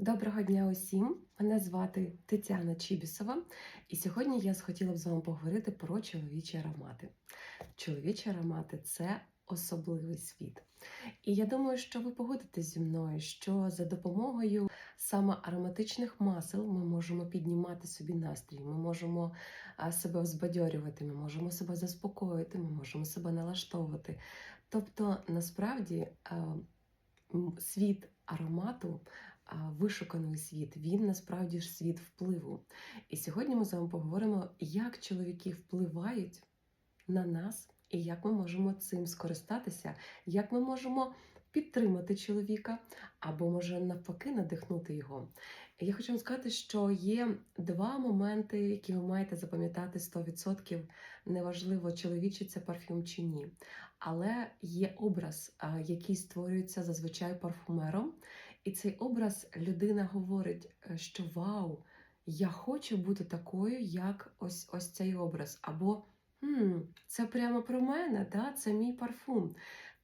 Доброго дня усім! Мене звати Тетяна Чібісова, і сьогодні я схотіла б з вами поговорити про чоловічі аромати. Чоловічі аромати це особливий світ. І я думаю, що ви погодитесь зі мною, що за допомогою саме ароматичних масел ми можемо піднімати собі настрій, ми можемо себе взбадьорювати, ми можемо себе заспокоїти, ми можемо себе налаштовувати. Тобто, насправді, світ аромату вишуканий світ, він насправді ж світ впливу. І сьогодні ми з вами поговоримо, як чоловіки впливають на нас і як ми можемо цим скористатися, як ми можемо підтримати чоловіка, або може навпаки надихнути його. Я хочу вам сказати, що є два моменти, які ви маєте запам'ятати 100%. Неважливо, чоловічий це парфюм чи ні. Але є образ, який створюється зазвичай парфумером. І цей образ людина говорить, е, що вау, я хочу бути такою, як ось ось цей образ. Або «Хм, це прямо про мене, да? це мій парфум.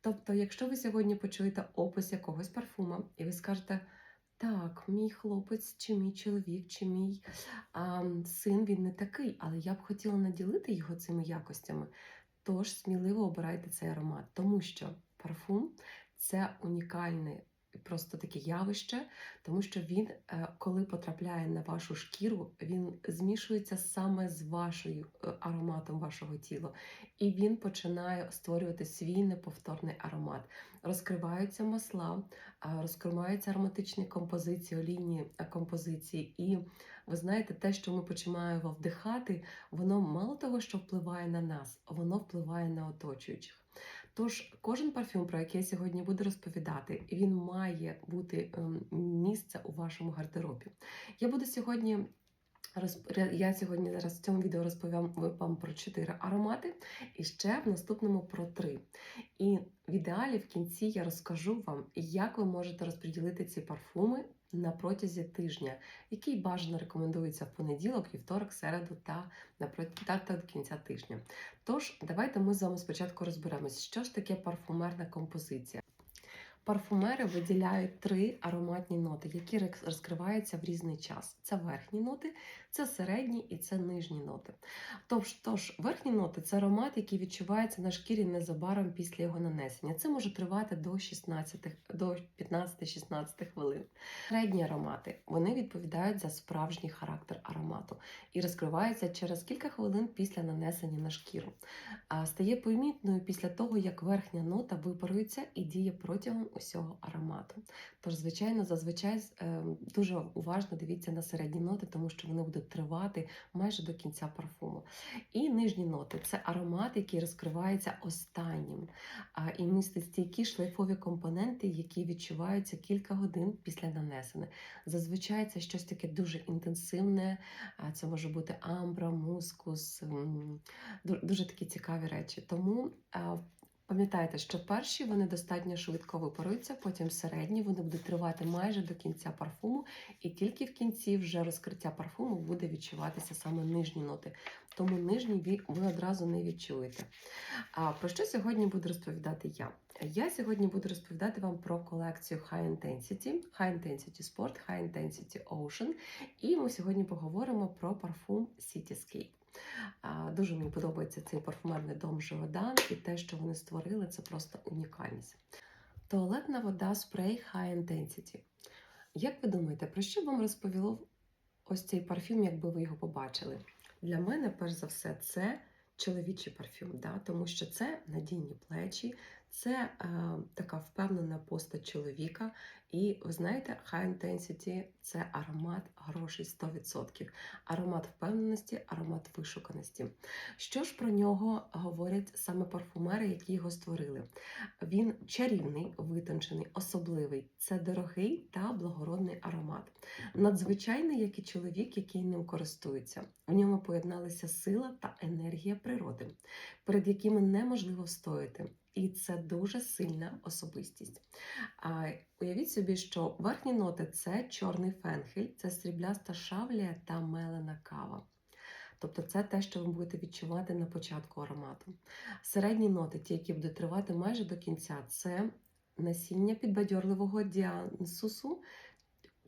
Тобто, якщо ви сьогодні почуєте опис якогось парфума, і ви скажете, так, мій хлопець, чи мій чоловік, чи мій а, син, він не такий, але я б хотіла наділити його цими якостями. Тож сміливо обирайте цей аромат, тому що парфум це унікальне просто таке явище, тому що він, е, коли потрапляє на вашу шкіру, він змішується саме з вашою е, ароматом вашого тіла, і він починає створювати свій неповторний аромат. Розкриваються масла, розкриваються ароматичні композиції, олійні е, композиції. І ви знаєте, те, що ми починаємо вдихати, воно мало того, що впливає на нас, воно впливає на оточуючих. Тож кожен парфюм, про який я сьогодні буду розповідати, він має бути ем, місце у вашому гардеробі. Я буду сьогодні. Я сьогодні зараз в цьому відео розповім вам про чотири аромати і ще в наступному про три. І в ідеалі в кінці я розкажу вам, як ви можете розподілити ці парфуми на протязі тижня, який бажано рекомендується в понеділок, вівторок, середу та на та та до кінця тижня. Тож, давайте ми з вами спочатку розберемось, що ж таке парфумерна композиція. Парфумери виділяють три ароматні ноти, які розкриваються в різний час. Це верхні ноти, це середні і це нижні ноти. Тож, верхні ноти це аромат, який відчувається на шкірі незабаром після його нанесення. Це може тривати до 16, до 15-16 хвилин. Середні аромати вони відповідають за справжній характер аромату і розкриваються через кілька хвилин після нанесення на шкіру. А стає помітною після того, як верхня нота випарується і діє протягом усього аромату. Тож, звичайно, зазвичай е, дуже уважно дивіться на середні ноти, тому що вони будуть тривати майже до кінця парфуму. І нижні ноти це аромат, який розкривається останнім і містить стійкі шлейфові компоненти, які відчуваються кілька годин після нанесення. Зазвичай це щось таке дуже інтенсивне, це може бути амбра, мускус, дуже такі цікаві речі. Тому Пам'ятайте, що перші вони достатньо швидко випаруються, потім середні вони будуть тривати майже до кінця парфуму, і тільки в кінці вже розкриття парфуму буде відчуватися саме нижні ноти. Тому нижні ви, ви одразу не відчуєте. А про що сьогодні буду розповідати я? Я сьогодні буду розповідати вам про колекцію High Intensity, High Intensity Sport, High Intensity Ocean. І ми сьогодні поговоримо про парфум Cityscape. Дуже мені подобається цей парфумерний дом Живодан і те, що вони створили, це просто унікальність. Туалетна вода спрей High Intensity. Як ви думаєте, про що б вам розповіло ось цей парфюм, якби ви його побачили? Для мене, перш за все, це чоловічий парфюм, да? тому що це надійні плечі, це е, така впевнена постать чоловіка. І ви знаєте, High Intensity – це аромат грошей 100%. Аромат впевненості, аромат вишуканості. Що ж про нього говорять саме парфумери, які його створили? Він чарівний, витончений, особливий. Це дорогий та благородний аромат. Надзвичайний, як і чоловік, який ним користується. В ньому поєдналися сила та енергія природи, перед якими неможливо встояти. І це дуже сильна особистість. А, уявіть собі, що верхні ноти це чорний фенхель, це срібляста шавлія та мелена кава. Тобто це те, що ви будете відчувати на початку аромату. Середні ноти, ті, які будуть тривати майже до кінця, це насіння підбадьорливого діансусу,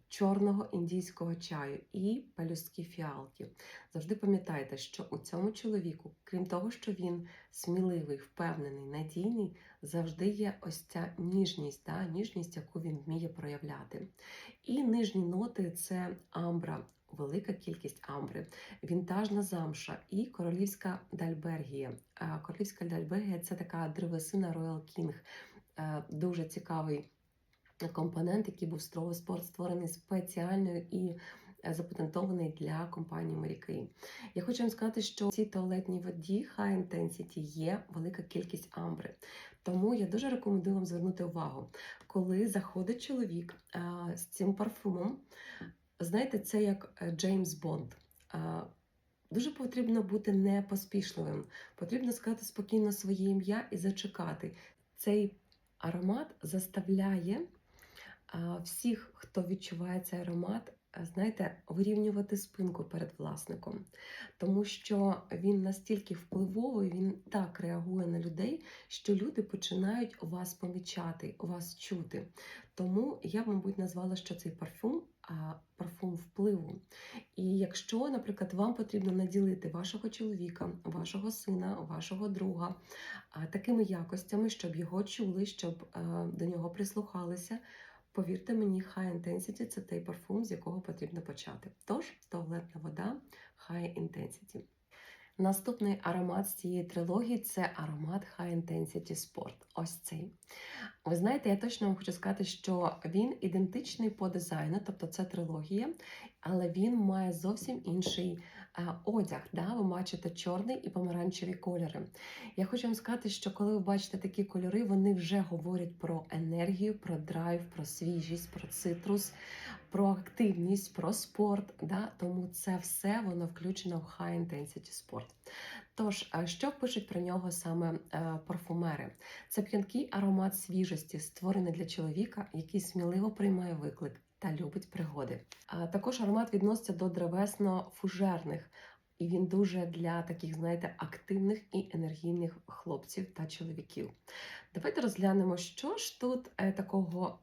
чорного індійського чаю і пелюстки фіалки. Завжди пам'ятайте, що у цьому чоловіку, крім того, що він сміливий, впевнений, надійний, завжди є ось ця ніжність, да, ніжність, яку він вміє проявляти. І нижні ноти це амбра, велика кількість амбри, вінтажна замша і королівська дальбергія. Королівська дальбергія це така древесина Royal King, Е, дуже цікавий компонент, який був створений спеціально і е, запатентований для компанії Mary Я хочу вам сказати, що в цій туалетній воді High Intensity є велика кількість амбри. Тому я дуже рекомендую вам звернути увагу, коли заходить чоловік е, з цим парфумом, знаєте, це як е, Джеймс Бонд. Е, Дуже потрібно бути непоспішливим. Потрібно сказати спокійно своє ім'я і зачекати. Цей аромат заставляє а, всіх, хто відчуває цей аромат, знаєте, вирівнювати спинку перед власником, тому що він настільки впливовий, він так реагує на людей, що люди починають вас помічати, вас чути. Тому я, мабуть, назвала, що цей парфюм парфум впливу. І якщо, наприклад, вам потрібно наділити вашого чоловіка, вашого сина, вашого друга такими якостями, щоб його чули, щоб е, до нього прислухалися. Повірте мені, High Intensity – це той парфум, з якого потрібно почати. Тож, туалетна вода High Intensity. Наступний аромат з цієї трилогії це аромат High Intensity Sport. Ось цей. Ви знаєте, я точно вам хочу сказати, що він ідентичний по дизайну, тобто це трилогія, але він має зовсім інший одяг. Да? Ви бачите чорний і помаранчеві кольори. Я хочу вам сказати, що коли ви бачите такі кольори, вони вже говорять про енергію, про драйв, про свіжість, про цитрус, про активність, про спорт. Да? Тому це все воно включено в High Intensity Sport. Тож, е, що пишуть про нього саме е, парфумери? Це п'янкий аромат свіжості, створений для чоловіка, який сміливо приймає виклик та любить пригоди. А також аромат відноситься до древесно-фужерних, і він дуже для таких, знаєте, активних і енергійних хлопців та чоловіків. Давайте розглянемо, що ж тут е, такого.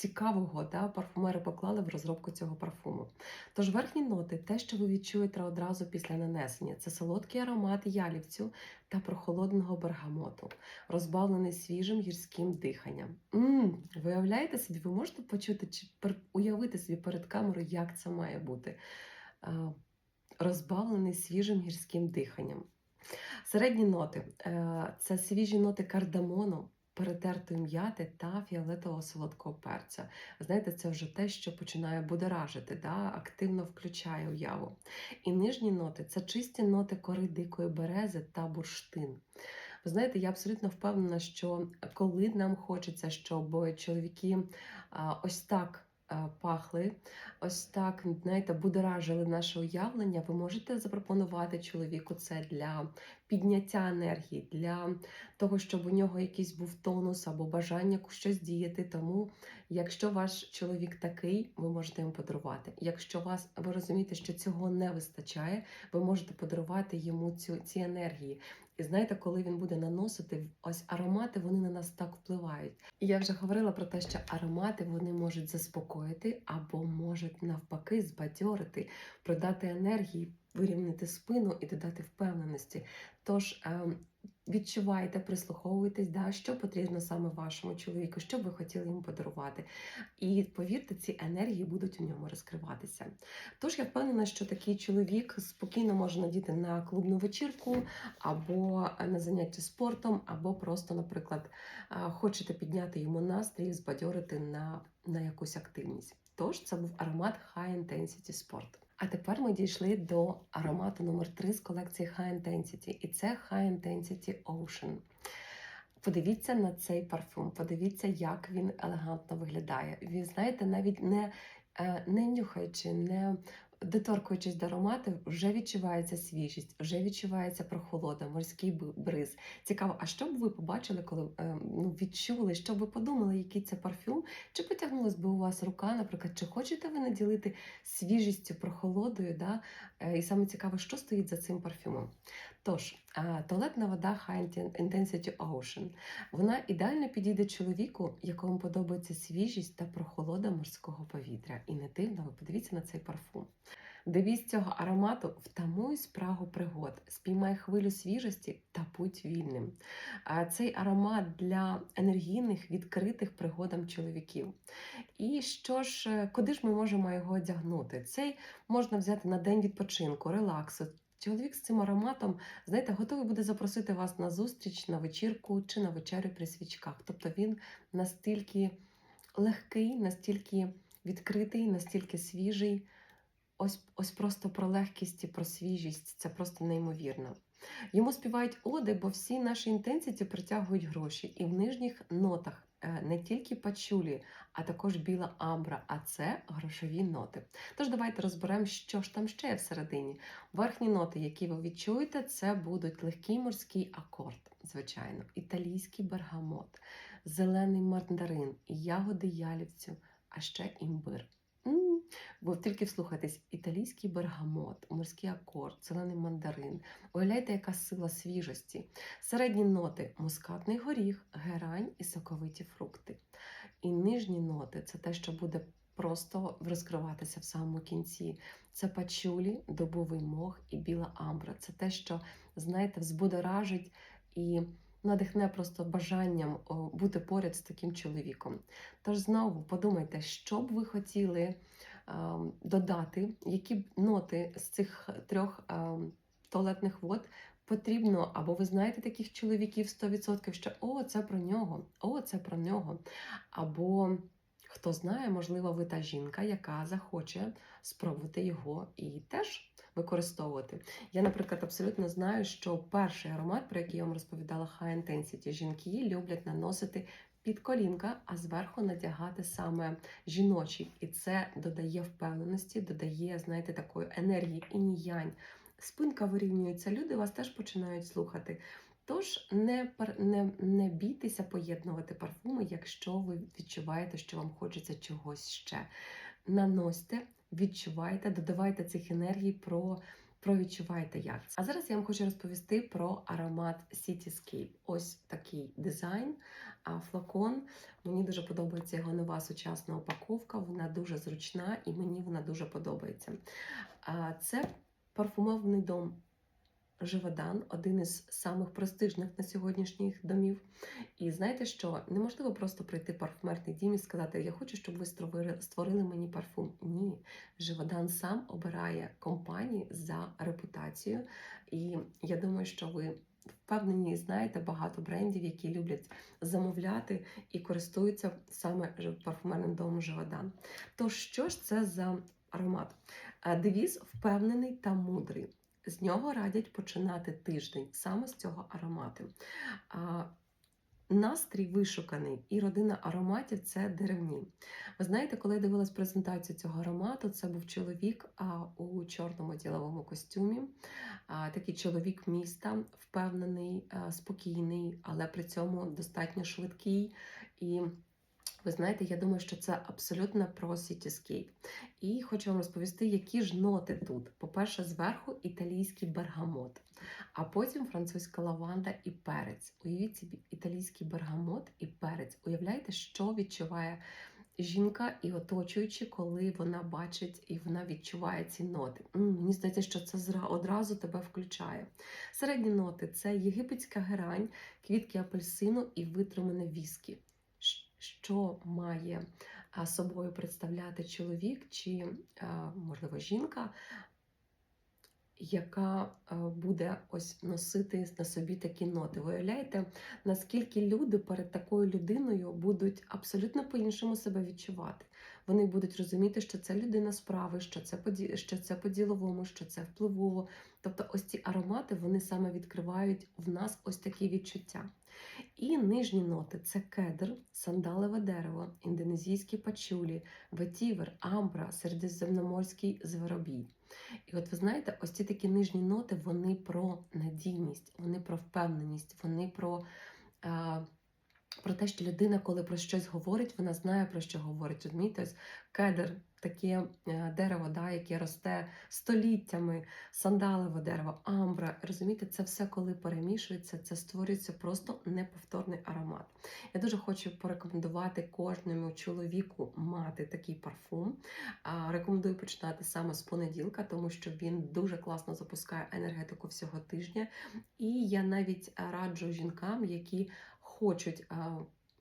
Цікавого да, парфумери поклали в розробку цього парфуму. Тож верхні ноти, те, що ви відчуєте одразу після нанесення, це солодкий аромат ялівцю та прохолодного бергамоту, розбавлений свіжим гірським диханням. Мм, виявляєте собі, ви можете почути чи уявити собі перед камерою, як це має бути. Розбавлений свіжим гірським диханням. Середні ноти е, це свіжі ноти кардамону, перетертої м'яти та фіолетового солодкого перця. Знаєте, це вже те, що починає будоражити, да? активно включає уяву. І нижні ноти це чисті ноти кори дикої берези та бурштин. Ви знаєте, я абсолютно впевнена, що коли нам хочеться, щоб чоловіки ось так пахли, ось так, знаєте, будоражили наше уявлення, ви можете запропонувати чоловіку це для підняття енергії, для того, щоб у нього якийсь був тонус або бажання щось діяти. Тому, якщо ваш чоловік такий, ви можете йому подарувати. Якщо вас ви розумієте, що цього не вистачає, ви можете подарувати йому цю ці енергії. І знаєте, коли він буде наносити ось аромати, вони на нас так впливають. І я вже говорила про те, що аромати вони можуть заспокоїти або можуть навпаки збадьорити, придати енергії, вирівняти спину і додати впевненості. Тож ем, відчувайте, прислуховуйтесь, да, що потрібно саме вашому чоловіку, що ви хотіли йому подарувати. І повірте, ці енергії будуть у ньому розкриватися. Тож я впевнена, що такий чоловік спокійно може надіти на клубну вечірку, або на заняття спортом, або просто, наприклад, е, хочете підняти йому настрій, збадьорити на, на якусь активність. Тож це був аромат High Intensity Sport. А тепер ми дійшли до аромату номер 3 з колекції High Intensity, і це High Intensity Ocean. Подивіться на цей парфум, подивіться, як він елегантно виглядає. Ви знаєте, навіть не, е, не нюхаючи, не доторкуючись до аромату, вже відчувається свіжість, вже відчувається прохолода, морський бриз. Цікаво, а що б ви побачили, коли е, ну, відчули, що б ви подумали, який це парфюм? Чи потягнулась би у вас рука, наприклад, чи хочете ви наділити свіжістю, прохолодою? Да? Е, І саме цікаво, що стоїть за цим парфюмом. Тож, туалетна вода High Intensity Ocean. Вона ідеально підійде чоловіку, якому подобається свіжість та прохолода морського повітря. І не дивно, ви подивіться на цей парфум. Девіз цього аромату втамуй спрагу пригод, спіймай хвилю свіжості та будь вільним. Цей аромат для енергійних, відкритих пригодам чоловіків. І що ж, е, куди ж ми можемо його одягнути? Цей можна взяти на день відпочинку, релаксу. Чоловік з цим ароматом, знаєте, готовий буде запросити вас на зустріч, на вечірку чи на вечерю при свічках. Тобто він настільки легкий, настільки відкритий, настільки свіжий. Ось, ось просто про легкість і про свіжість це просто неймовірно. Йому співають оди, бо всі наші інтенсіті притягують гроші. І в нижніх нотах е, не тільки пачулі, а також біла амбра, а це грошові ноти. Тож давайте розберемо, що ж там ще є всередині. Верхні ноти, які ви відчуєте, це будуть легкий морський акорд, звичайно, італійський бергамот, зелений мандарин, ягоди ялівцю, а ще імбир. Бо тільки вслухайтесь, італійський бергамот, морський акорд, зелений мандарин. Уявляєте, яка сила свіжості. Середні ноти мускатний горіх, герань і соковиті фрукти. І нижні ноти це те, що буде просто розкриватися в самому кінці. Це пачулі, добовий мох і біла амбра. Це те, що, знаєте, взбудоражить і надихне просто бажанням бути поряд з таким чоловіком. Тож знову подумайте, що б ви хотіли додати, які ноти з цих трьох е, туалетних вод потрібно, або ви знаєте таких чоловіків 100%, що о, це про нього, о, це про нього. Або хто знає, можливо, ви та жінка, яка захоче спробувати його і теж використовувати. Я, наприклад, абсолютно знаю, що перший аромат, про який я вам розповідала, High Intensity, жінки люблять наносити під колінка, а зверху надягати саме жіночий. І це додає впевненості, додає, знаєте, такої енергії і ніянь. Спинка вирівнюється, люди вас теж починають слухати. Тож не, не, не бійтеся поєднувати парфуми, якщо ви відчуваєте, що вам хочеться чогось ще. Наносьте, відчувайте, додавайте цих енергій про. Про відчувайте як. це. А зараз я вам хочу розповісти про аромат Cityscape. Ось такий дизайн, флакон. Мені дуже подобається його нова сучасна упаковка. Вона дуже зручна і мені вона дуже подобається. Це парфумовний дом Живодан, один із самих престижних на сьогоднішніх домів. І знаєте що? Неможливо просто прийти в парфумерний дім і сказати, я хочу, щоб ви створили мені парфум. Ні, Живодан сам обирає компанії за репутацію. І я думаю, що ви впевнені знаєте багато брендів, які люблять замовляти і користуються саме парфумерним домом Живодан. Тож, що ж це за аромат? Е, Девіз впевнений та мудрий. З нього радять починати тиждень саме з цього аромату. Настрій вишуканий і родина ароматів це деревні. Ви знаєте, коли я дивилась презентацію цього аромату, це був чоловік у чорному діловому костюмі. Такий чоловік міста, впевнений, спокійний, але при цьому достатньо швидкий. І ви знаєте, я думаю, що це абсолютно про Cityscape. І хочу вам розповісти, які ж ноти тут. По-перше, зверху італійський бергамот, а потім французька лаванда і перець. Уявіть собі, італійський бергамот і перець. Уявляєте, що відчуває жінка і оточуючи, коли вона бачить і вона відчуває ці ноти. Мені здається, що це одразу тебе включає. Середні ноти це єгипетська герань, квітки апельсину і витримане віскі. Що має собою представляти чоловік чи, можливо, жінка, яка буде ось носити на собі такі ноти. Виявляєте, наскільки люди перед такою людиною будуть абсолютно по-іншому себе відчувати. Вони будуть розуміти, що це людина справи, що це по ді- що це по-діловому, що це впливово. Тобто, ось ці аромати вони саме відкривають в нас ось такі відчуття. І нижні ноти це кедр, сандалеве дерево, індонезійські пачулі, ветівер, амбра, середземноморський зверобій. І от ви знаєте, ось ці такі нижні ноти вони про надійність, вони про впевненість, вони про е, про те, що людина, коли про щось говорить, вона знає про що говорить. Розумієте, ось кедр, таке е, дерево, да, яке росте століттями, сандалеве дерево, амбра. Розумієте, це все, коли перемішується, це створюється просто неповторний аромат. Я дуже хочу порекомендувати кожному чоловіку мати такий парфум. Рекомендую починати саме з понеділка, тому що він дуже класно запускає енергетику всього тижня. І я навіть раджу жінкам, які хочуть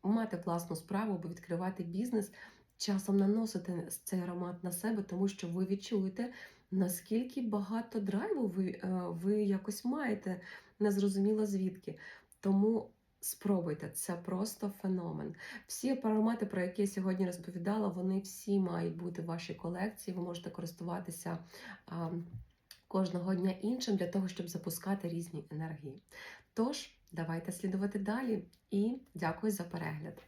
мати власну справу або відкривати бізнес, часом наносити цей аромат на себе, тому що ви відчуєте, наскільки багато драйву ви, ви якось маєте, незрозуміло звідки. Тому спробуйте, це просто феномен. Всі аромати, про які я сьогодні розповідала, вони всі мають бути в вашій колекції. Ви можете користуватися. а, Кожного дня іншим для того, щоб запускати різні енергії. Тож, давайте слідувати далі і дякую за перегляд.